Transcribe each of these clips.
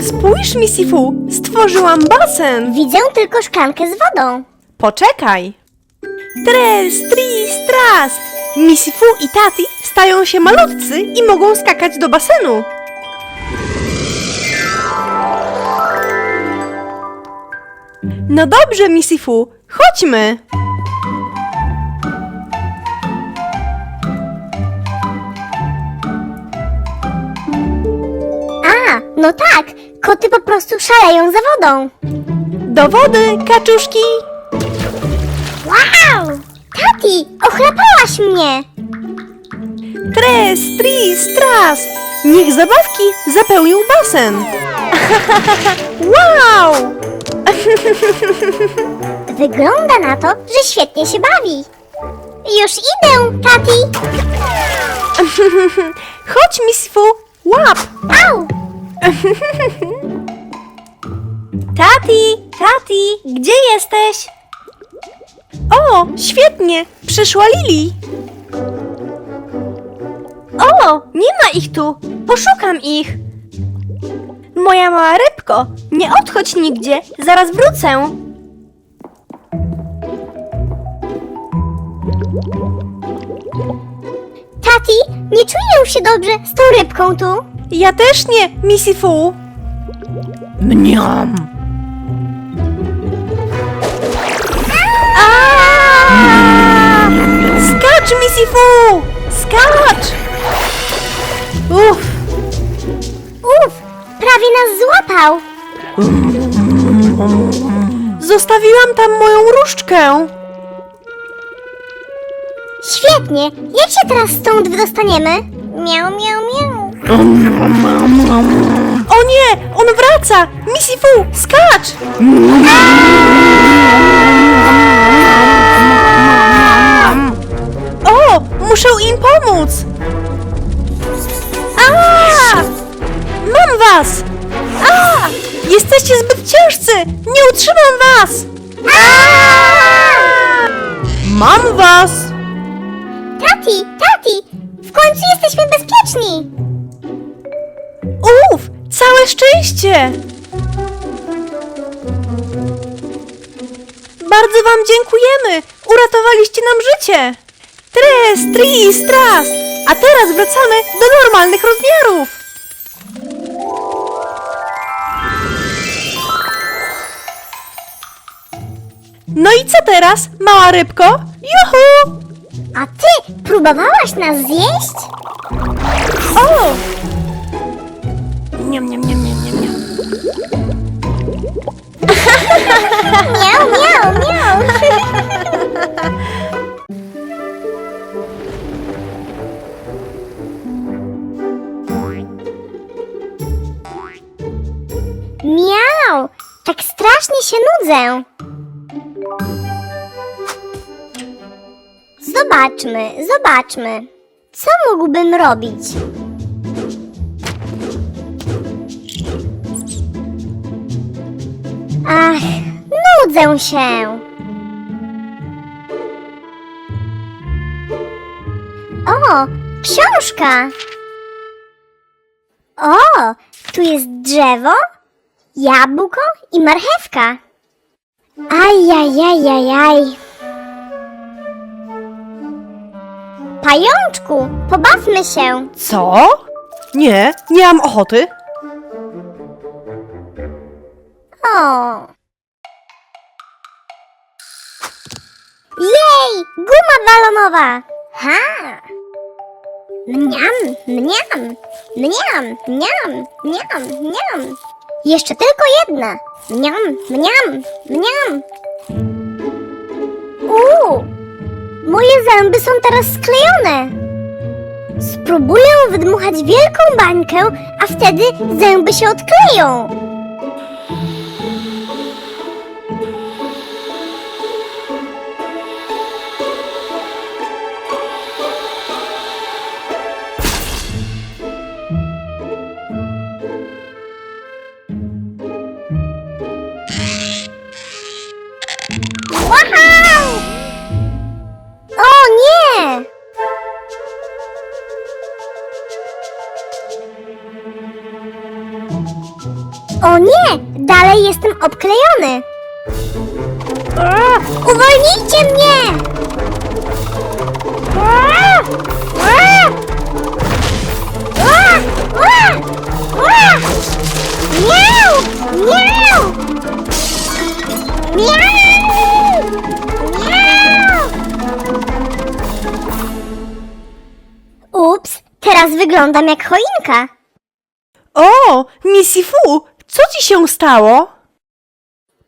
Spójrz, Misifu, stworzyłam basen. Widzę tylko szklankę z wodą. Poczekaj. Tres, tris, tras. Misifu i Tati stają się malutcy i mogą skakać do basenu. No dobrze, Misifu, chodźmy. A, no tak, koty po prostu szaleją za wodą. Do wody, kaczuszki. Wow! Tati, ochlapałaś mnie! Tres, tris, tras. Niech zabawki zapełnią basen. wow! Wygląda na to, że świetnie się bawi. Już idę, Tati! Chodź, Misifu, łap. Au! Tati, Tati, gdzie jesteś? O, świetnie, przyszła Lili. O, nie ma ich tu, poszukam ich. Moja mała rybko, nie odchodź nigdzie, zaraz wrócę. Tati, nie czuję się dobrze z tą rybką tu. Ja też nie, Missy Fu. Mniam. Skacz, Missy Fu! Skacz! Uff, Uf, prawie nas złapał. zostawiłam tam moją różdżkę. Świetnie, jak się teraz stąd wydostaniemy? Miau, miau, miau. O nie, on wraca! Missy Fu, skacz! O, muszę im pomóc! A! Mam was! A! Jesteście zbyt ciężcy! Nie utrzymam was! Mam was! Tati, tati, w końcu jesteśmy bezpieczni. Uf, całe szczęście! Bardzo wam dziękujemy! Uratowaliście nam życie! Tres, tris, tras! A teraz wracamy do normalnych rozmiarów! No i co teraz, mała rybko? Juhu! A ty próbowałaś nas zjeść? Zobaczmy, zobaczmy. Co mógłbym robić? Ach, nudzę się. O, książka. O, tu jest drzewo, jabłko i marchewka. Ajajajajaj. Pajączku, pobawmy się. Co? Nie, nie mam ochoty. O. Jej, guma balonowa. Ha. Mniam, mniam, mniam, mniam, mniam, mniam. Jeszcze tylko jedna. Mniam, mniam, mniam. Uuu, moje zęby są teraz sklejone. Spróbuję wydmuchać wielką bańkę, a wtedy zęby się odkleją. O nie! Dalej jestem obklejony! Uwolnijcie mnie! Miau! Miau! Miau! Ups, teraz wyglądam jak choinka. O, Missy Fu, co ci się stało?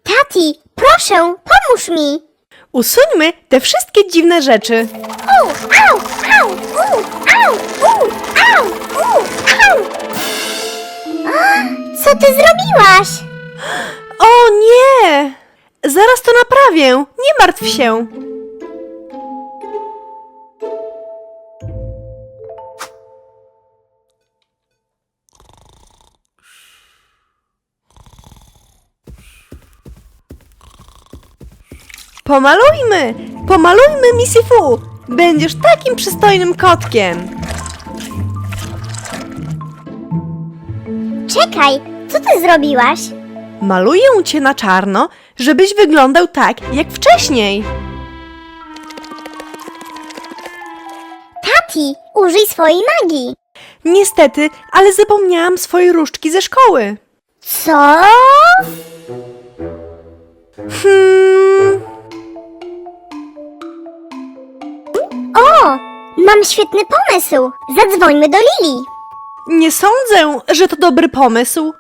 Tati, proszę, pomóż mi. Usuńmy te wszystkie dziwne rzeczy. U, au, au, u, au, u, au, u, au. A, Co ty zrobiłaś? O nie! Zaraz to naprawię, nie martw się. Pomalujmy! Pomalujmy Missy Fu! Będziesz takim przystojnym kotkiem! Czekaj, co ty zrobiłaś? Maluję cię na czarno, żebyś wyglądał tak, jak wcześniej. Tati, użyj swojej magii. Niestety, ale zapomniałam swojej różdżki ze szkoły. Co? Hmm, mam świetny pomysł. Zadzwońmy do Lili. nie sądzę, że to dobry pomysł.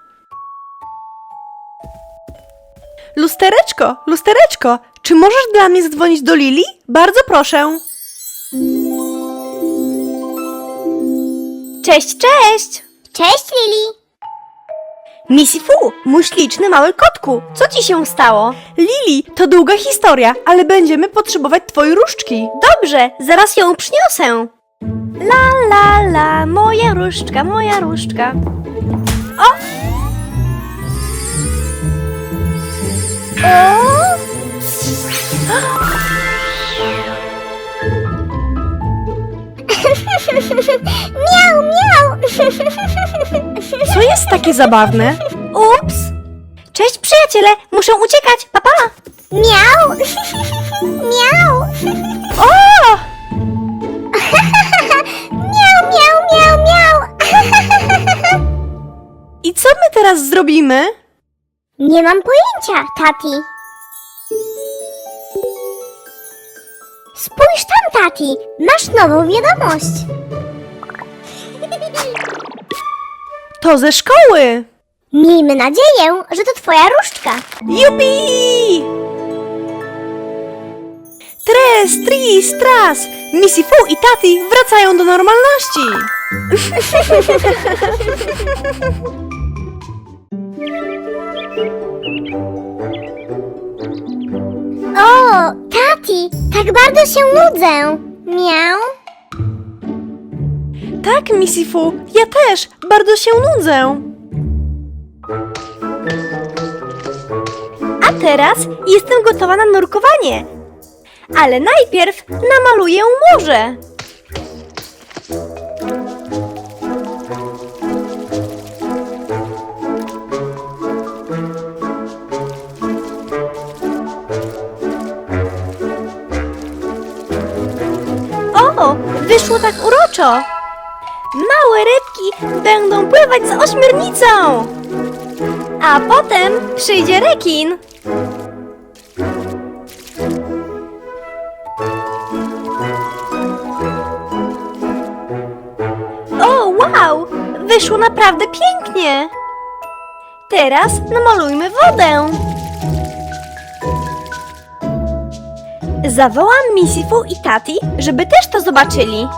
Lustereczko, lustereczko, czy możesz dla mnie zadzwonić do Lili? Bardzo proszę. Cześć, cześć! Cześć, Lili. Missy Fu, mój śliczny mały kotku, co ci się stało? Lili, to długa historia, ale będziemy potrzebować twojej różdżki. Dobrze, zaraz ją przyniosę. La la la, moja różdżka, moja różdżka. O! Takie zabawne? Ups! Cześć przyjaciele, muszę uciekać, papa! Miau. Miau. O! Miau, miau, miau, miau. I co my teraz zrobimy? Nie mam pojęcia, Tati. Spójrz tam, Tati. Masz nową wiadomość. To ze szkoły! Miejmy nadzieję, że to twoja różdżka. Jupi! Tres, tris, tras! Missy Fu i Tati wracają do normalności! O, Tati, tak bardzo się nudzę. Miau. Tak, Missy Fu, ja też bardzo się nudzę. A teraz jestem gotowa na nurkowanie. Ale najpierw namaluję morze. O, wyszło tak uroczo. Małe rybki będą pływać z ośmiornicą. A potem przyjdzie rekin. O, wow! Wyszło naprawdę pięknie. Teraz namalujmy wodę. Zawołam Missy Fu i Tati, żeby też to zobaczyli.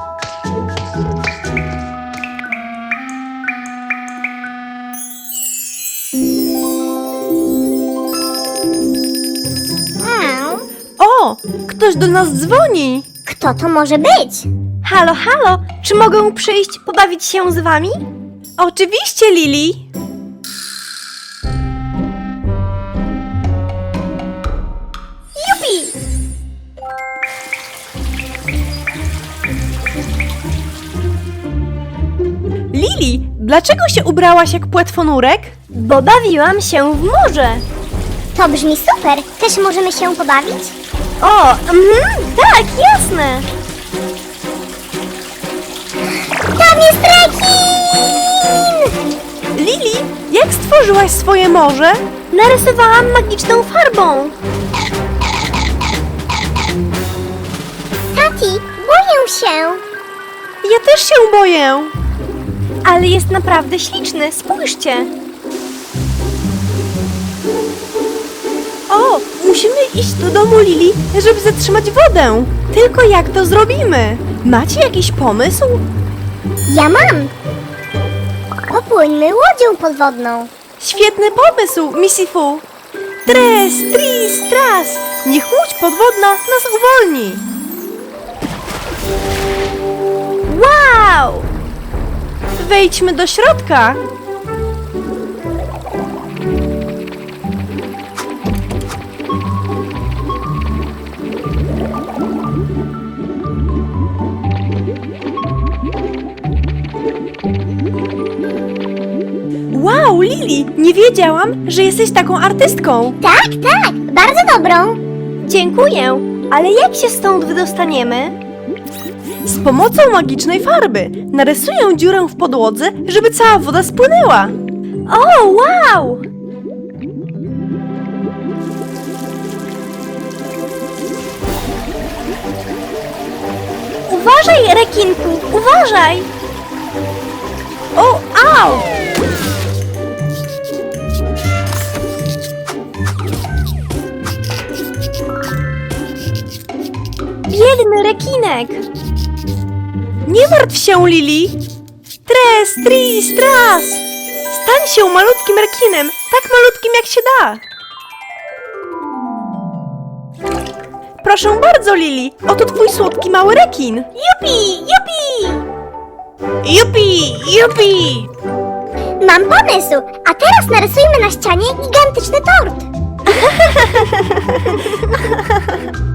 Ktoś do nas dzwoni! Kto to może być? Halo, halo! Czy mogę przyjść pobawić się z wami? Oczywiście, Lili! Jupi! Lili, dlaczego się ubrałaś jak płetwonurek? Bo bawiłam się w morze! To brzmi super! Też możemy się pobawić? O, mhm, tak, jasne. Tam jest rekin! Lili, jak stworzyłaś swoje morze? Narysowałam magiczną farbą. Tati, boję się. Ja też się boję. Ale jest naprawdę śliczny, spójrzcie. O, musimy iść do domu Lili, żeby zatrzymać wodę. Tylko jak to zrobimy? Macie jakiś pomysł? Ja mam. Popłyńmy łodzią podwodną. Świetny pomysł, Missy Fu. Tres, tris, tras. Niech łódź podwodna nas uwolni. Wow! Wejdźmy do środka. Lili, nie wiedziałam, że jesteś taką artystką. Tak, tak, bardzo dobrą. Dziękuję, ale jak się stąd wydostaniemy? Z pomocą magicznej farby narysuję dziurę w podłodze, żeby cała woda spłynęła. O, wow! Uważaj, rekinku, uważaj! O, au! Biedny rekinek! Nie martw się, Lili! Tres, tris, tras! Stań się malutkim rekinem, tak malutkim jak się da! Proszę bardzo, Lili, oto twój słodki mały rekin! Jupi, jupi! Jupi, jupi! Mam pomysł, a teraz narysujmy na ścianie gigantyczny tort.